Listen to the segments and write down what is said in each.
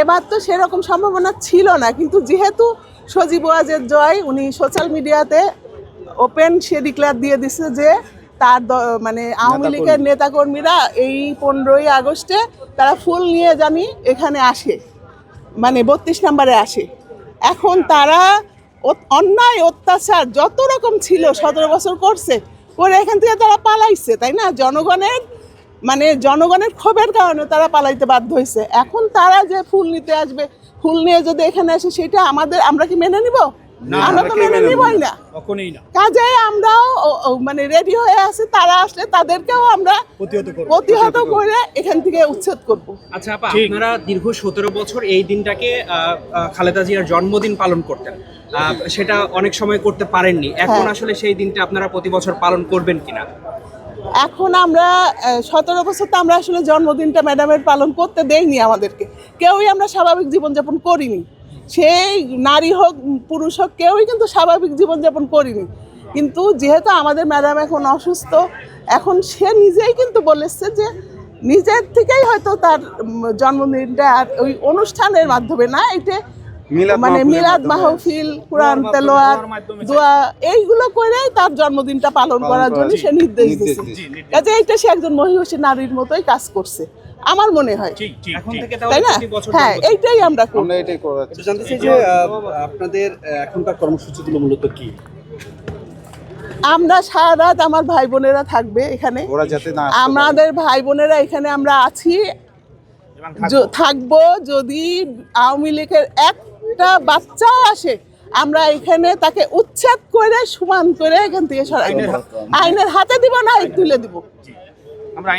এবার তো সেরকম সম্ভাবনা ছিল না কিন্তু যেহেতু সজীব ওয়াজের জয় উনি সোশ্যাল মিডিয়াতে ওপেন সে ডিক্লেয়ার দিয়ে দিছে যে তার মানে আওয়ামী লীগের নেতাকর্মীরা এই পনেরোই আগস্টে তারা ফুল নিয়ে জানি এখানে আসে মানে বত্রিশ নম্বরে আসে। এখন তারা অন্যায় অত্যাচার যত রকম ছিল সতেরো বছর করছে করে এখান থেকে তারা পালাইছে তাই না? জনগণের মানে জনগণের ক্ষোভের কারণে তারা পালাইতে বাধ্য হয়েছে এখন তারা যে ফুল নিতে আসবে ফুল নিয়ে যদি এখানে আসে সেটা আমাদের আমরা কি মেনে নিব? আমরা তো মেনে নিবই না। কাজে আমরাও ও- ও মানে রেডি হয়ে আছি তারা আসলে তাদেরকেও আমরা প্রতিহত করব। প্রতিহত করে এখান থেকে উচ্ছেদ করব। আচ্ছা আপা আপনারা দীর্ঘ সতেরো বছর এই দিনটাকে খালেদা জিয়ার জন্মদিন পালন করতেন। আহ, সেটা অনেক সময় করতে পারেননি। এখন হ্যাঁ। আসলে সেই দিনটা আপনারা প্রতি বছর পালন করবেন কিনা? এখন আমরা সতেরো বছর তো আমরা আসলে জন্মদিনটা ম্যাডামের পালন করতে দেইনি আমাদেরকে। কেউই আমরা স্বাভাবিক জীবনযাপন করিনি। সেই নারী হোক, পুরুষ হোক, কেউই কিন্তু স্বাভাবিক জীবনযাপন করিনি। কিন্তু যেহেতু আমাদের ম্যাডাম এখন অসুস্থ, এখন সে নিজেই কিন্তু বলেছে যে নিজের থেকেই হয়তো তার জন্মদিনটা ওই অনুষ্ঠানের মাধ্যমে না, এটা মানে মিলাদ মাহফিল কোরআন তেলোয়াত দোয়া এইগুলো করে তার জন্মদিনটা পালন করার জন্য সে নির্দেশ দিয়েছে। কাজে এইটা সে একজন মহিষী নারীর মতোই কাজ করছে। আমার মনে হয়। তাই না? হ্যাঁ। এইটাই আমরা এটাই জানতে চাই যে আপনাদের এখনকার কর্মসূচিগুলো মূলত কি? আমরা সারা রাত আমার ভাই বোনেরা থাকবে এখানে। ওরা যাতে না আসতে পারে। আমাদের ভাই বোনেরা এখানে আমরা আছি। থাকব। যদি আওয়ামী লীগের একটা বাচ্চাও আসে আমরা এখানে তাকে উচ্ছেদ করে সমান করে এখান থেকে সরাই আইনের হাতে দিব না তুলে দিব।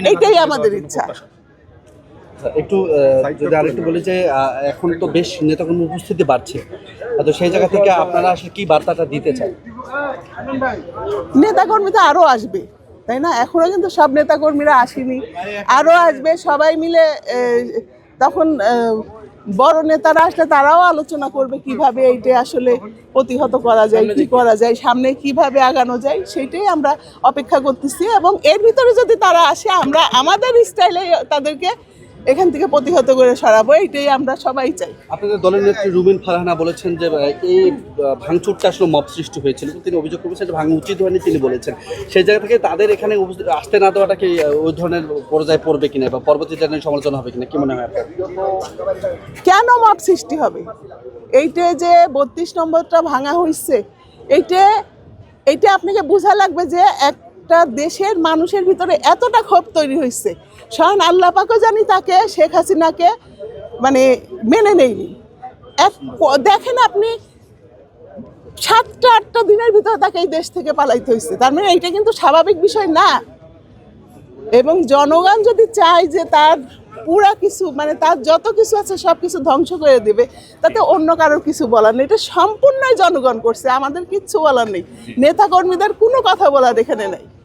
এইটাই আমাদের ইচ্ছা। প্রত্যাশা। একটু যদি আরেকটু বলি যে এখন তো বেশ নেতাকর্মী উপস্থিতি বাড়ছে। তো সেই জায়গা থেকে আপনারা আসলে কি বার্তাটা দিতে চান? নেতাকর্মী তো আরও আসবে তাই না? এখনও কিন্তু সব নেতাকর্মীরা আসেনি। আরও আসবে সবাই মিলে তখন বড় নেতারা আসলে তারাও আলোচনা করবে কীভাবে এইটা আসলে প্রতিহত করা যায় কি করা যায় সামনে কীভাবে আগানো যায় সেটাই আমরা অপেক্ষা করতেছি এবং এর ভিতরে যদি তারা আসে আমরা আমাদের স্টাইলে তাদেরকে এখান থেকে প্রতিহত করে সরাবো এইটাই আমরা সবাই চাই। আপনাদের দলের নেত্রী রুবিন ফারহানা বলেছেন যে এই ভাঙচুরটা আসলে মব সৃষ্টি হয়েছিল। তিনি অভিযোগ করেছেন এটা ভাঙা উচিত হয়নি তিনি বলেছেন। সেই জায়গা থেকে তাদের এখানে আসতে না দেওয়াটা কি ওই ধরনের পর্যায়ে পড়বে কিনা বা পরবর্তী জনের সমালোচনা হবে কিনা কি মনে হয় আপনার? কেন মত সৃষ্টি হবে? এইটা যে বত্রিশ নম্বরটা ভাঙা হয়েছে এইটা এইটা আপনাকে বোঝা লাগবে যে একটা দেশের মানুষের ভিতরে এতটা ক্ষোভ তৈরি হয়েছে। স্বয়ং আল্লাহ পাকও জানি তাকে শেখ হাসিনাকে মানে মেনে নেয়নি। এক- দেখেন আপনি সাতটা আটটা দিনের ভিতরে তাকে এই দেশ থেকে পালাইতে হয়েছে। তার মানে এইটা কিন্তু স্বাভাবিক বিষয় না। এবং জনগণ যদি চায় যে তার পুরা কিছু মানে তার যত কিছু আছে সব কিছু ধ্বংস করে দেবে তাতে অন্য কারোর কিছু বলার নেই। এটা সম্পূর্ণই জনগণ করছে আমাদের কিচ্ছু বলার নেই। নেতা কর্মীদের কোনো কথা বলার এখানে নেই।